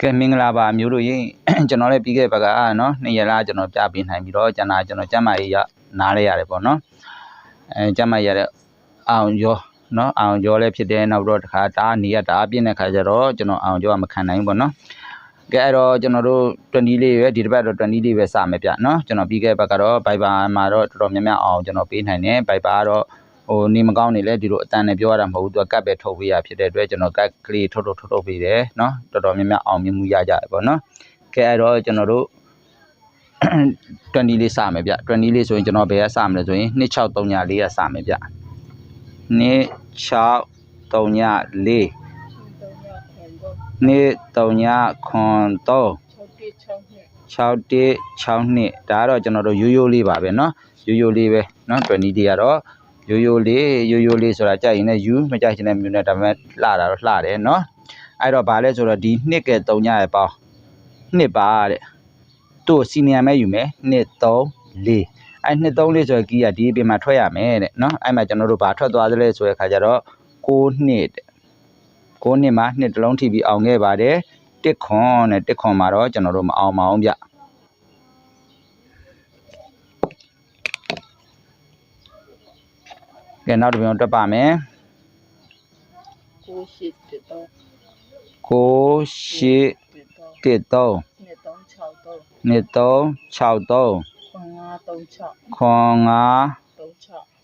ကဲမင်္ဂလာပါမျိုးတို့ရေကျွန်တော်လည်းပြီးခဲ့တဲ့ဘက်ကနော်နှစ်ရက်လားကျွန်တော်ပြပေးနိုင်ပြီးတော့ကျွန်တော်ကျွန်တော်ကျမ်းမာရေးရနားလဲရတယ်ပေါ့နော်အဲကျမ်းမာရေးရတဲ့အောင်ကျော်နော်အောင်ကျော်လည်းဖြစ်တယ်နောက်တော့တခါတားနေရတာပြင်းတဲ့ခါကျတော့ကျွန်တော်အောင်ကျော်ကမခံနိုင်ဘူးပေါ့နော်ကဲအဲ့တော့ကျွန်တော်တို့20လေးပဲဒီတစ်ပတ်တော့20လေးပဲစမယ်ဗျနော်ကျွန်တော်ပြီးခဲ့တဲ့ဘက်ကတော့ Viber မှာတော့တော်တော်များများအောင်ကျွန်တော်ပေးနိုင်တယ် Viber ကတော့ ဟိုနေမကောင်းနေလဲဒီလိုအတန်နဲ့ပြောရတာမဟုတ်ဘူးသူကကတ်ပဲထုတ်ပေးရဖြစ်တဲ့အတွက်ကျွန်တော်ကတ်ကလေးထုတ်ထုတ်ထုတ်ထုတ်ပေးတယ်နော်တော်တော်များများအောင်မြင်မှုရကြတယ်ပေါ့နော်ကဲအဲ့တော့ကျွန်တော်တို့20လေးစမယ်ဗျ20လေးဆိုရင်ကျွန်တော်ဘယ်ကစမလဲဆိုရင်2634ကစမယ်ဗျ2634 နေ့3ညခွန်3 6162ဒါကတော့ကျွန်တော်တို့ရိုးရိုးလေးပါပဲเนาะရိုးရိုးလေးပဲเนาะ20လေးကတော့ ရိုးရိုးလေးရိုးရိုးလေးဆိုတာကြိုက်ရင်လည်းယူမကြိုက်ရင်လည်းမြူနဲ့ဒါပေမဲ့လှတာတော့လှတယ်နော်အဲ့တော့ဗာလဲဆိုတော့ဒီနှစ်ကဲ3ညရဲ့ပေါင်းနှစ်ပါတဲ့သူ့စီနီယာမဲယူမယ်နှစ်3လေးအဲ့နှစ်3လေးဆိုရင်ကီးကဒီအပြင်မှာထွက်ရမယ်တဲ့နော်အဲ့မှာကျွန်တော်တို့ဗာထွက်သွားသလဲဆိုတဲ့ခါကျတော့6နှစ်တဲ့6နှစ်မှာနှစ်တစ်လုံးထိပြီးအောင်ခဲ့ပါတယ်တစ်ခွန်နဲ့တစ်ခွန်မှာတော့ကျွန်တော်တို့မအောင်မအောင်ဗျ ကဲနောက်တစ်ပြန်တက်ပါမယ်ကိုရှိတဲ့တော့6 8တဲ့တော့1 3နှစ်တော့6တော့နှစ်3 6 3 936ခွန်5 36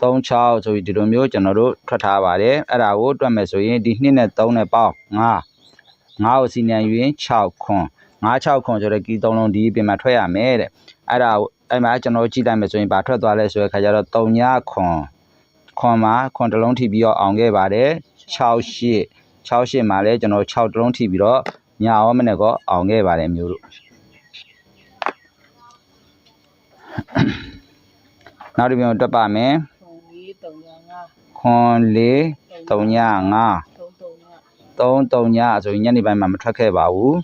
36ဆိုပြီးဒီလိုမျိုးကျွန်တော်တို့ထွက်ထားပါတယ်အဲ့ဒါကိုတွက်မယ်ဆိုရင်ဒီ2နဲ့3နဲ့ပေါင်း5 5ကိုစီနံယူရင်6ခွန်5 6ခွန်ဆိုတဲ့ကီး3လုံးဒီပြင်မှာထွက်ရမယ်တဲ့အဲ့ဒါကိုအဲ့မှာကျွန်တော်ကြည့်လိုက်မယ်ဆိုရင်ဘာထွက်သွားလဲဆိုတဲ့ခါကျတော့3ညခွန် ခွန်မှာခွန်တစ်လုံးထိပြီးတော့အောင်ခဲ့ပါတယ်6 8 6 8မှာလဲကျွန်တော်6တစ်လုံးထိပြီးတော့ညာရောမနဲ့ကောအောင်ခဲ့ပါတယ်မျိုးတို့နောက်တစ်ပြန်တွက်ပါမယ်ခွန်လေး3ည5ခွန်4 3ည3 3ည3 3ညဆိုရင်ညနေပိုင်းမှာမထွက်ခဲ့ပါဘူး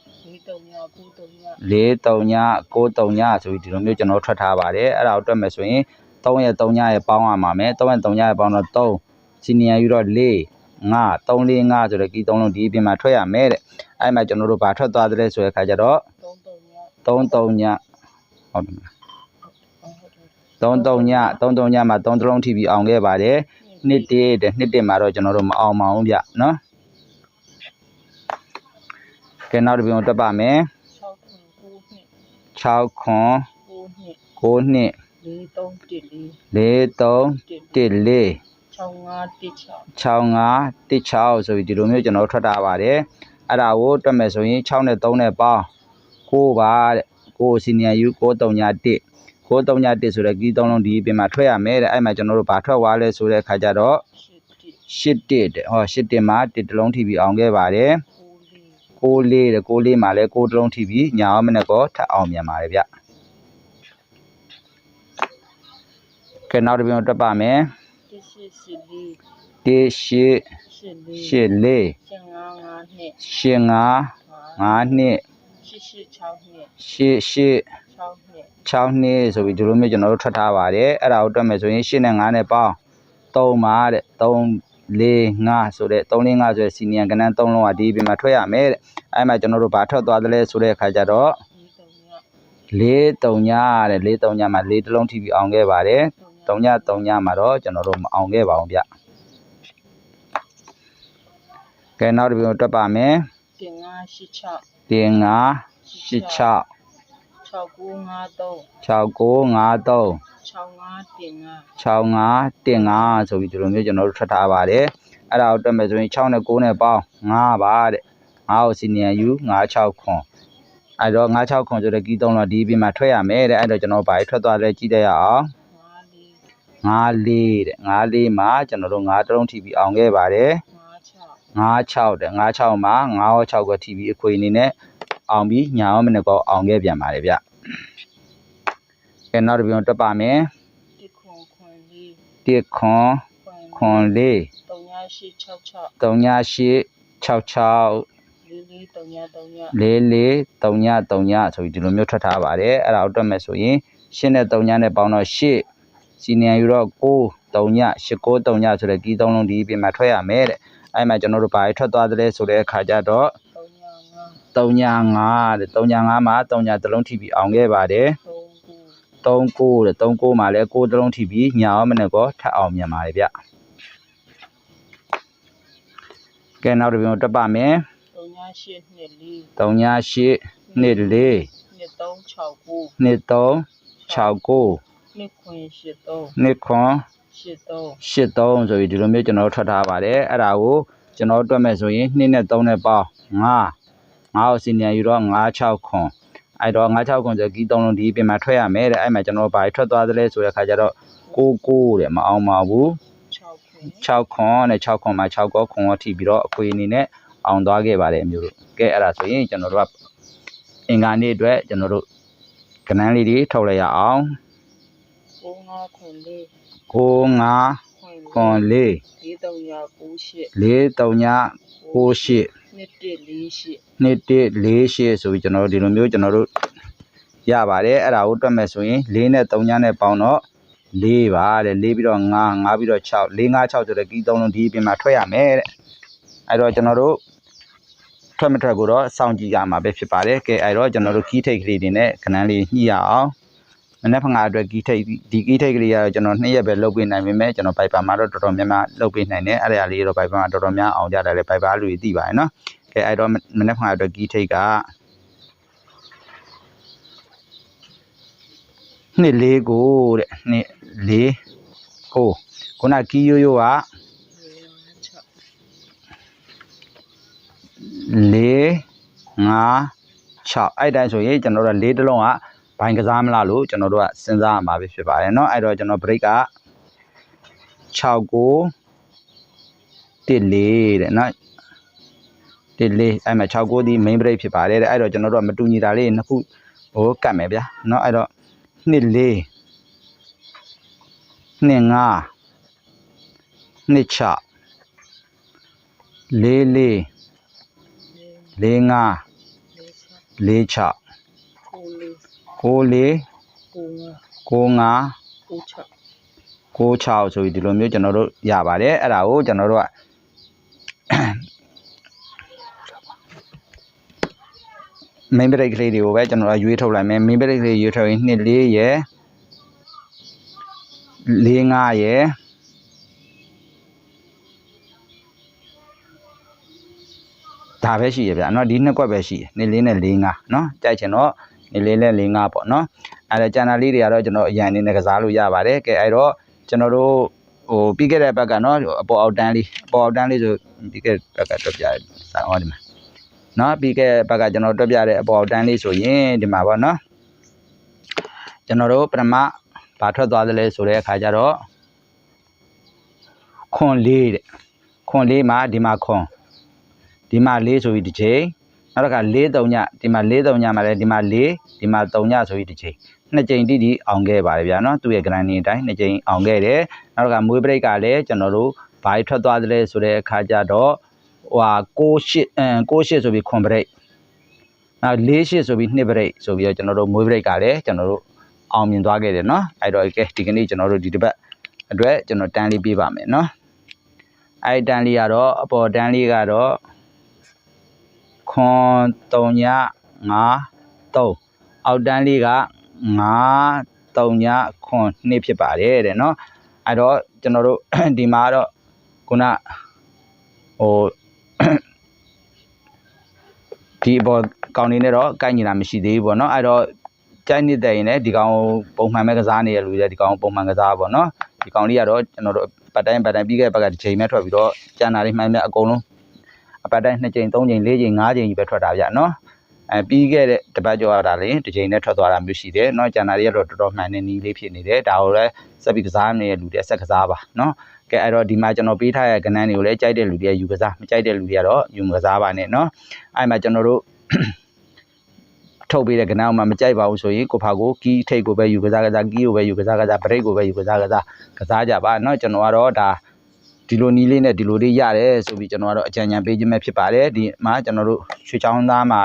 လေး3ည9 3ည4 3ည9 3ညဆိုပြီးဒီလိုမျိုးကျွန်တော်ထွက်ထားပါတယ်အဲ့ဒါကိုတွက်မယ်ဆိုရင် 3ရက်3ညရဲ့ပေါင်းရမှာမယ်3ရက်3ညရဲ့ပေါင်းတော့3စီနီယံယူတော့4 5 3 4 5ဆိုတဲ့ကီး3လုံးဒီအပြင်မှာထွက်ရမယ်တဲ့အဲ့မှာကျွန်တော်တို့ဘာထွက်သွားသလဲဆိုတဲ့ခါကျတော့3 3ည3 3ညဟုတ်တယ်မလား3 3ည3 3ညမှာ3တစ်လုံးထိပြီးအောင်ခဲ့ပါတယ်နှစ်တည်းတဲ့နှစ်တည်းမှာတော့ကျွန်တော်တို့မအောင်မအောင်ဗျနော်ကဲနောက်တစ်ပြန်တွက်ပါမယ်6ခွန်9 6ခွန်9နှစ် နှစ်4 3 1 4 3 1 4 6 5 1 6 65 16ဆိုပြီးဒီလိုမျိုးကျွန်တော်ထွက်ထားပါတယ်အဲ့ဒါကိုတွက်မယ်ဆိုရင်6နဲ့3နဲ့ပေါင်း6ပါတဲ့6စီနီယံယူ6 3ည1 6 3ည1ဆိုတဲ့ကီး3လုံးဒီအပြင်မှာထွက်ရမယ်တဲ့အဲ့မှာကျွန်တော်တို့ဘာထွက်သွားလဲဆိုတဲ့အခါကျတော့8 8တစ်တဲ့ဟော8တစ်မှာ1တစ်လုံးထိပြီးအောင်ခဲ့ပါတယ်9 6လေးတဲ့6လေးမှာလည်း6တစ်လုံးထိပြီးညာအောင်မနဲ့ကောထပ်အောင်မြန်ပါတယ်ဗျ နောက်တစ်ပြန်တွက်ပါမယ်1 8 1 8 4 8လေး5 5နှစ်8 5 5နှစ်8 6နှစ်ရှစ်ရှစ်6နှစ်6နှစ်ဆိုပြီးဒီလိုမျိုးကျွန်တော်တို့ထွက်ထားပါတယ်အဲ့ဒါကိုတွက်မယ်ဆိုရင်8နဲ့9နဲ့ပေါင်း3ပါတဲ့3 4 5ဆိုတဲ့3 4 5ဆိုတဲ့စီနီယံကဏ္ဍ3လုံးကဒီပြင်မှာထွက်ရမယ်တဲ့အဲ့မှာကျွန်တော်တို့ဘာထွက်သွားသလဲဆိုတဲ့အခါကျတော့ဒီ3ည4 3ညတဲ့4 3ညမှာ4တစ်လုံးထိပြီးအောင်ခဲ့ပါတယ် 3ည3ညမှာတော့ကျွန်တော်တို့မအောင်ခဲ့ပါဘူးဗျကဲနောက်တစ်ပြန်တွက်ပါမယ်တင်5 8 6တင်5 8 6 6953 6953 65တင်5 65တင်5ဆိုပြီးဒီလိုမျိုးကျွန်တော်တို့ထွက်ထားပါတယ်အဲ့ဒါကိုတွက်မယ်ဆိုရင်6နဲ့9နဲ့ပေါင်း5ပါတဲ့5ကိုစီနီယံယူ56ခွန်အဲ့တော့56ခွန်ဆိုတဲ့ကီး3လုံးဒီပြင်မှာထွက်ရမယ်တဲ့အဲ့တော့ကျွန်တော်ဘာထွက်သွားလဲကြည့်တတ်ရအောင်5 54တဲ့54မှာကျွန်တော်တို့5တလုံးထိပြီးအောင်ခဲ့ပါတယ်4 56တဲ့56မှာ9ရော6ကိုထိပြီးအခွေအနေနဲ့အောင်ပြီးညာရောမနေ့ကောအောင်ခဲ့ပြန်ပါတယ်ဗျကဲနောက်တစ်ပြန်တွက်ပါမယ်ဒီခွန်ခွန်လေး1ခွန်ခွန်ခွန်4 3ည8 6 6 3ည8 66လေးလေး3ည3ညလေးလေး3ည3ညဆိုပြီးဒီလိုမျိုးထွက်ထားပါတယ်အဲ့ဒါကိုတွက်မယ်ဆိုရင်8နဲ့3ညနဲ့ပေါင်းတော့8 စီနီယံယူတော့9 3ည8 9 3ညဆိုတဲ့ကီး3လုံးဒီပြင်မှာထွက်ရမယ်တဲ့အဲ့မှာကျွန်တော်တို့ဘာထွက်သွားသလဲဆိုတဲ့အခါကျတော့3ည35တဲ့35မှာ3တစ်လုံးထိပြီးအောင်ခဲ့ပါတယ်သုံးခု39တဲ့39မှာလည်း6တစ်လုံးထိပြီးညာရောမနဲ့ကောထပ်အောင်မြန်ပါတယ်ဗျကဲနောက်တစ်ပြုံတက်ပါမယ်သုံးညာရှစ်နှစ်လေး38နှစ်4နှစ်သုံး6ခုနှစ်3 69 နှစ်ခွင်ရှစ်သုံးနှစ်ခွန်ရှစ်သုံး83ဆိုပြီးဒီလိုမျိုးကျွန်တော်တို့ထွက်ထားပါတယ်အဲ့ဒါကိုကျွန်တော်တို့တွက်မယ်ဆိုရင်2နဲ့3နဲ့ပေါင်း5 5ကိုစီနီယံယူတော့5 6ခွန်အဲ့တော့5 6ခွန်ဆိုကီး3လုံးဒီပြင်မှာထွက်ရမယ်တဲ့အဲ့မှာကျွန်တော်ဘာထွက်သွားသလဲဆိုတဲ့ခါကျတော့6 9တဲ့မအောင်ပါဘူး6ခွင်6ခွန်နဲ့6ခွန်မှာ6ကောခွန်ရောထိပြီးတော့အခွေအနေနဲ့အောင်သွားခဲ့ပါတယ်အမျိုးတို့ကဲအဲ့ဒါဆိုရင်ကျွန်တော်တို့ကအင်္ဂါနေ့အတွက်ကျွန်တော်တို့ကနန်းလေးတွေထုတ်လိုက်ရအောင်ကိုငါခွင်လေး 9 5ခွင်ခွန်4လေးသုံးညာ9ရှစ်4 3ည98နှစ်တစ်လေးရှစ်နှစ်တစ်၄ရှစ်ဆိုပြီးကျွန်တော်တို့ဒီလိုမျိုးကျွန်တော်တို့ရပါတယ်အဲ့ဒါကိုတွက်မယ်ဆိုရင်၄နဲ့3ညနဲ့ပေါင်းတော့၄ပါတဲ့၄ပြီးတော့5 5ပြီးတော့6 4 5 6ဆိုတဲ့ကီးသုံးလုံးဒီအပြင်မှာထွက်ရမယ်တဲ့အဲ့တော့ကျွန်တော်တို့ထွက်မထွက်ကိုတော့စောင့်ကြည့်ရမှာပဲဖြစ်ပါတယ်ကဲအဲ့တော့ကျွန်တော်တို့ကီးထိတ်ကလေးတွေနဲ့ခဏလေးညှိရအောင် မနေ့ဖငါအတွက်ကီးထိတ်ဒီကီးထိတ်ကလေးကတော့ကျွန်တော်နှစ်ရက်ပဲလုပ်ပေးနိုင်ပေမဲ့ကျွန်တော် Viber မှာတော့တော်တော်များများလုပ်ပေးနိုင်တယ်အဲ့ဒါလေးတော့ Viber မှာတော်တော်များအောင်ကြတယ်လေ Viber လူတွေသိပါတယ်နော်ကဲအဲ့တော့မနေ့ကအတွက်ကီးထိတ်ကနှစ်လေးကိုတဲ့နှစ်လေးကိုခုနကီးရိုးရိုးကလေးငါ6အဲ့တိုင်းဆိုရင်ကျွန်တော်တို့ကလေးတစ်လုံးက ဘိုင်ကစားမလားလို့ကျွန်တော်တို့ကစဉ်းစားရမှာပဲဖြစ်ပါတယ်เนาะအဲ့တော့ကျွန်တော် break က6ကို1လေးတဲ့เนาะ တစ်လေးအဲ့မှာ6ကိုဒီ main break ဖြစ်ပါတယ်တဲ့အဲ့တော့ကျွန်တော်တို့ကမတူညီတာလေးနှစ်ခုဟိုကတ်မယ်ဗျာเนาะအဲ့တော့နှစ်လေးနှစ်ငါနှစ်ချလေးလေးလေး ငါလေးချ ကိုလေး ကိုလေး ကိုငါ ကိုငါ ကို6 6ဆိုပြီးဒီလိုမျိုးကျွန်တော်တို့ရပါတယ်အဲ့ဒါကိုကျွန်တော်တို့က main break ကလေးတွေကိုပဲကျွန်တော်တို့ရွေးထုတ်လိုက်မယ် main break ကလေးရွေးထုတ်ရင်2 4ရယ်4 5ရယ်ဒါပဲရှိရဗျာเนาะဒီနှစ်ကွက်ပဲရှိတယ်2 4နဲ့4 5เนาะကြိုက်ချင်တော့ လေးလက်လေးငါပေါ့နော်အဲ့ဒါကျန်တာလေးတွေကတော့ကျွန်တော်အရန်အနေနဲ့ကစားလို့ရပါတယ်ကဲအဲ့တော့ကျွန်တော်တို့ဟိုပြီးခဲ့တဲ့ဘက်ကနော်အပေါ်အောက်တန်းလေးအပေါ်အောက်တန်းလေးဆိုပြီးခဲ့တဲ့ဘက်ကတော့ပြရစာဟောဒီမှာနော်ပြီးခဲ့တဲ့ဘက်ကကျွန်တော်တွေ့ပြတဲ့အပေါ်အောက်တန်းလေးဆိုရင်ဒီမှာပေါ့နော်ကျွန်တော်တို့ပထမဘာထွက်သွားသလဲဆိုတဲ့အခါကျတော့ခွန်လေးတဲ့ခွန်လေးမှာဒီမှာခွန်ဒီမှာလေးဆိုပြီးတစ်ချိန် နောက်တစ်ခါ၄၃ညဒီမှာ၄၃ညမှာလည်းဒီမှာ၄ဒီမှာ၃ညဆိုပြီးတစ်ချိန်နှစ်ကြိမ်တိတိအောင်ခဲ့ပါတယ်ဗျာနော်သူ့ရဲ့ grand နေတိုင်းနှစ်ကြိမ်အောင်ခဲ့တယ်နောက်တစ်ခါမွေး break ကလည်းကျွန်တော်တို့ဘာထွက်သွားသလဲဆိုတဲ့အခါကျတော့ဟိုဟာ68အမ်68ဆိုပြီးခွန် break နောက်48ဆိုပြီး2 break ဆိုပြီးတော့ကျွန်တော်တို့မွေး break ကလည်းကျွန်တော်တို့အောင်မြင်သွားခဲ့တယ်နော်အဲ့တော့ကဲဒီကနေ့ကျွန်တော်တို့ဒီတစ်ပတ်အတွက်ကျွန်တော်တန်းလေးပေးပါမယ်နော်အဲ့တန်းလေးကတော့အပေါ်တန်းလေးကတော့ ခွန်3ည5 3အောက်တန်းလေးက5 3ညခွန်2ဖြစ်ပါတယ်တဲ့เนาะအဲ့တော့ကျွန်တော်တို့ ဒီမှာတော့ခုနဟို ဒီအပေါ်ကောင်နေနဲ့တော့ကိုက်ညီတာမရှိသေးဘူးပေါ့နော်အဲ့တော့ကြိုက်နေတဲ့ရင်လည်းဒီကောင်ပုံမှန်ပဲကစားနေရလူတွေဒီကောင်ပုံမှန်ကစားပေါ့နော်ဒီကောင်လေးကတော့ကျွန်တော်တို့ပတ်တိုင်းပတ်တိုင်းပြီးခဲ့တဲ့ဘက်ကတစ်ချိန်ပဲထွက်ပြီးတော့ကျန်တာလေးမှန်မြအကုန်လုံး အပတ်တိုင်း2ချိန်3ချိန်4ချိန်5ချိန်ကြီးပဲထွက်တာဗျနော်အဲပြီးခဲ့တဲ့တပတ်ကျော်ရတာလေတစ်ချိန်နဲ့ထွက်သွားတာမျိုးရှိတယ်เนาะကျန်တာတွေကတော့တော်တော်မှန်နေနီးလေးဖြစ်နေတယ်ဒါကိုလည်းစက်ပြီးကစားနေတဲ့လူတွေဆက်ကစားပါเนาะကဲအဲ့တော့ဒီမှာကျွန်တော်ပေးထားတဲ့ကဏ္ဍတွေကိုလည်းကြိုက်တဲ့လူတွေကယူကစားမကြိုက်တဲ့လူတွေကတော့ယူမကစားပါနဲ့เนาะအဲ့မှာကျွန်တော်တို့ ထုတ်ပေးတဲ့ကဏ္ဍမှာမကြိုက်ပါဘူးဆိုရင်ကိုဖာကိုကီးထိတ်ကိုပဲယူကစားကစားကီးကိုပဲယူကစားကစားဘရိတ်ကိုပဲယူကစားကစားကစားကြပါเนาะကျွန်တော်ကတော့ဒါ ဒီလိုနီးလေးနဲ့ဒီလိုလေးရတယ်ဆိုပြီးကျွန်တော်ကတော့အကြံဉာဏ်ပေးခြင်းပဲဖြစ်ပါတယ်ဒီမှာကျွန်တော်တို့ရွှေချောင်းသားမှာ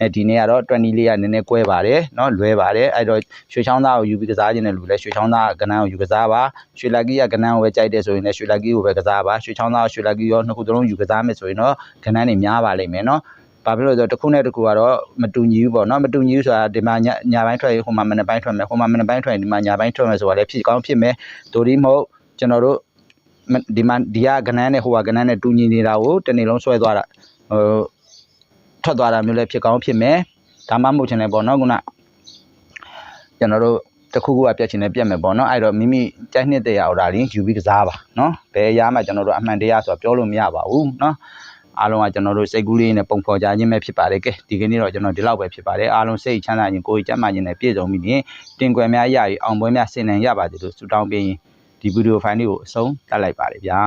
နဲ့ဒီနေ့ကတော့20လေးကနည်းနည်းကွဲပါတယ်เนาะလွဲပါတယ်အဲ့တော့ရွှေချောင်းသားကိုယူပြီးကစားခြင်းနဲ့လူလည်းရွှေချောင်းသားကဏ္ဍကိုယူကစားပါရွှေလက်ကီးကကဏ္ဍကိုပဲကြိုက်တယ်ဆိုရင်လည်းရွှေလက်ကီးကိုပဲကစားပါရွှေချောင်းသားရွှေလက်ကီးရောနှစ်ခုသလုံးယူကစားမယ်ဆိုရင်တော့ကဏ္ဍတွေများပါလိမ့်မယ်เนาะ ဘာဖြစ်လို့လဲဆိုတော့တစ်ခုနဲ့တစ်ခုကတော့မတူညီဘူးပေါ့နော်မတူညီဘူးဆိုတာဒီမှာညညာပိုင်းထွက်ရင်ဟိုမှာမနေ့ပိုင်းထွက်မယ်ဟိုမှာမနေ့ပိုင်းထွက်ရင်ဒီမှာညာပိုင်းထွက်မယ်ဆိုတာလည်းဖြစ်ကောင်းဖြစ်မယ်ဒိုဒီမဟုတ်ကျွန်တော်တို့မ ဒီမှာဒီကကနန်းနဲ့ဟိုကကနန်းနဲ့တူညီနေတာကိုတစ်နေ့လုံးဆွဲသွားတာဟိုထွက်သွားတာမျိုးလည်းဖြစ်ကောင်းဖြစ်မယ်ဒါမှမဟုတ်ချင်တယ်ပေါ့နော်ခုနကျွန်တော်တို့တစ်ခုခုကပြက်ချင်တယ်ပြက်မယ်ပေါ့နော်အဲ့တော့မိမိကြိုက်နှစ်တရားအော်ဒါလေးယူပြီးကစားပါနော်ဘယ်အရာမှကျွန်တော်တို့အမှန်တရားဆိုတာပြောလို့မရပါဘူးနော်အားလုံးကကျွန်တော်တို့စိတ်ကူးလေးနဲ့ပုံဖော်ကြခြင်းပဲဖြစ်ပါတယ်ကဲဒီကနေ့တော့ကျွန်တော်ဒီလောက်ပဲဖြစ်ပါတယ်အားလုံးစိတ်ချမ်းသာခြင်းကိုယ်ကြီးကျန်းမာခြင်းနဲ့ပြည့်စုံပြီးရင်တင်ကွယ်များရည်အောင်ပွဲများဆင်နိုင်ရပါစေလို့ဆုတောင်းပေးရင် ဒီဗီဒီယိုဖိုင်လေးကိုအဆုံးသတ်လိုက်ပါတယ်ဗျာ